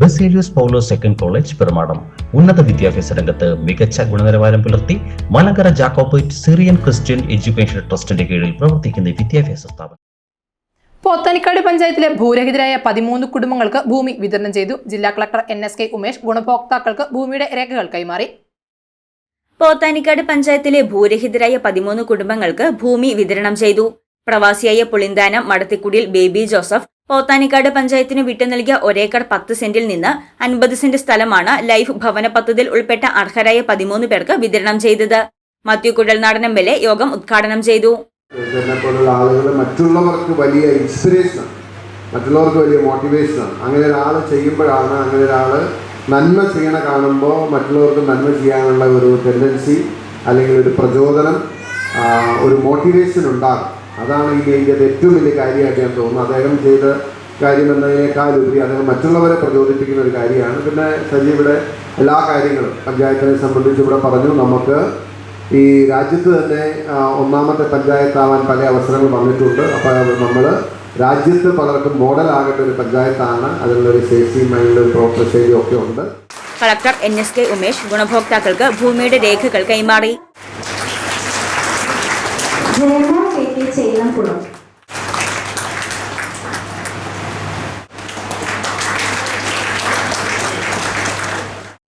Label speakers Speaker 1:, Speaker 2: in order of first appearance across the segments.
Speaker 1: Baselios Paulo second college Perumadam. ഉന്നത വിദ്യാഭ്യാസ രംഗത്ത് മികച്ച ഗുണനിലവാരം പുലർത്തി Malankara Jacobite Syrian Christian education ട്രസ്റ്റിന്റെ കീഴിൽ പ്രവർത്തിക്കുന്ന വിദ്യാഭ്യാസ സ്ഥാപനം.
Speaker 2: പോത്തനിക്കാട് പഞ്ചായത്തിലെ ഭൂരഹിതരായ പതിമൂന്ന് കുടുംബങ്ങൾക്ക് ഭൂമി വിതരണം ചെയ്തു. ജില്ലാ collector N S K Umesh ഗുണഭോക്താക്കൾക്ക് ഭൂമിയുടെ രേഖകൾ കൈമാറി.
Speaker 3: പോത്താനിക്കാട് പഞ്ചായത്തിലെ ഭൂരഹിതരായ പതിമൂന്ന് കുടുംബങ്ങൾക്ക് ഭൂമി വിതരണം ചെയ്തു. പ്രവാസിയായ പുളിന്താനം മടത്തിക്കുടിയിൽ ബേബി ജോസഫ് പോത്താനിക്കാട് പഞ്ചായത്തിന് വിട്ടു നൽകിയ ഒരേക്കർ പത്ത് സെന്റിൽ നിന്ന് അൻപത് സെന്റ് സ്ഥലമാണ് ലൈഫ് ഭവന പദ്ധതിയിൽ ഉൾപ്പെട്ട അർഹരായ പതിമൂന്ന് പേർക്ക് വിതരണം ചെയ്തത്. Mathew Kuzhalnadan M L A യോഗം ഉദ്ഘാടനം ചെയ്തു.
Speaker 4: ആളുകൾ മറ്റുള്ളവർക്ക് വലിയ ഇൻസ്പിറേഷൻ മറ്റുള്ളവർക്ക് വലിയ മോട്ടിവേഷനാണ് അങ്ങനെ ഒരാൾ ചെയ്യുമ്പോഴാണ് അങ്ങനെ ഒരാൾ നന്മ ചെയ്യണ കാണുമ്പോൾ മറ്റുള്ളവർക്ക് നന്മ ചെയ്യാനുള്ള ഒരു ടെൻഡൻസി അല്ലെങ്കിൽ ഒരു പ്രചോദനം ഒരു മോട്ടിവേഷൻ ഉണ്ടാകും. അതാണ് ഈ ഇന്ത്യയുടെ ഏറ്റവും വലിയ കാര്യമായിട്ട് ഞാൻ തോന്നുന്നു അദ്ദേഹം ചെയ്ത കാര്യം എന്നതിനേക്കാളുപരി അദ്ദേഹം മറ്റുള്ളവരെ പ്രചോദിപ്പിക്കുന്ന ഒരു കാര്യമാണ്. പിന്നെ സജീവിടെ എല്ലാ കാര്യങ്ങളും പഞ്ചായത്തിനെ സംബന്ധിച്ച് ഇവിടെ പറഞ്ഞു. നമുക്ക് ഈ രാജ്യത്ത് തന്നെ ഒന്നാമത്തെ പഞ്ചായത്താവാൻ പല അവസരങ്ങൾ വന്നിട്ടുണ്ട്. അപ്പോൾ നമ്മൾ രാജ്യത്ത് പലർക്കും മോഡലാകേണ്ട ഒരു പഞ്ചായത്താണ്. അതിനുള്ളൊരു ശേഷിയും അതിനുള്ളൊരു പ്രവർത്തനശൈലിയും ഒക്കെ ഉണ്ട്.
Speaker 3: Collector N S K Umesh ഗുണഭോക്താക്കൾക്ക് ഭൂമിയുടെ രേഖകൾ കൈമാറി.
Speaker 5: K K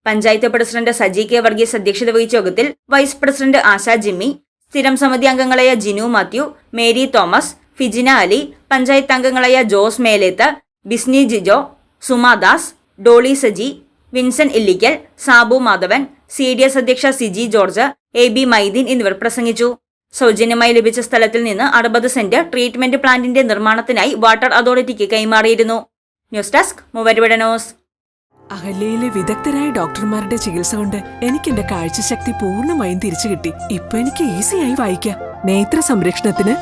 Speaker 3: panchayat president Saji K Varghese അധ്യക്ഷത വഹിച്ച യോഗത്തിൽ വൈസ് പ്രസിഡന്റ് ആശാ ജിമ്മി സ്ഥിരം സമിതി അംഗങ്ങളായ ജിനു മാത്യു മേരി തോമസ് ഫിജിന അലി പഞ്ചായത്ത് അംഗങ്ങളായ Jose Meleth Bisni Jijo Sumadas Dolly Saji Vinson Illikkal Sabu Madhavan C D S അധ്യക്ഷ സിജി ജോർജ് എ ബി മൈദീൻ എന്നിവർ പ്രസംഗിച്ചു. സൗജന്യമായി ലഭിച്ച സ്ഥലത്തിൽ നിന്ന് അറുപത് സെന്റ് ട്രീറ്റ്മെന്റ് പ്ലാന്റിന്റെ നിർമ്മാണത്തിനായി വാട്ടർ അതോറിറ്റിക്ക് കൈമാറിയിരുന്നു. ന്യൂസ് ഡെസ്ക് മൂവരുവിടനോസ് ന്യൂസ്.
Speaker 6: അഹല്യയിലെ വിദഗ്ധരായ ഡോക്ടർമാരുടെ ചികിത്സ കൊണ്ട് എനിക്ക് എന്റെ കാഴ്ചശക്തി പൂർണമായും തിരിച്ചു കിട്ടി. ഇപ്പൊ എനിക്ക് ഈസിയായി വായിക്കാം. നേത്ര സംരക്ഷണത്തിന്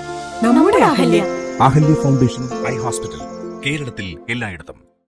Speaker 6: നമ്മുടെ Ahalya.
Speaker 7: Ahalya foundation eye hospital കേരളത്തിൽ എല്ലായിടത്തും.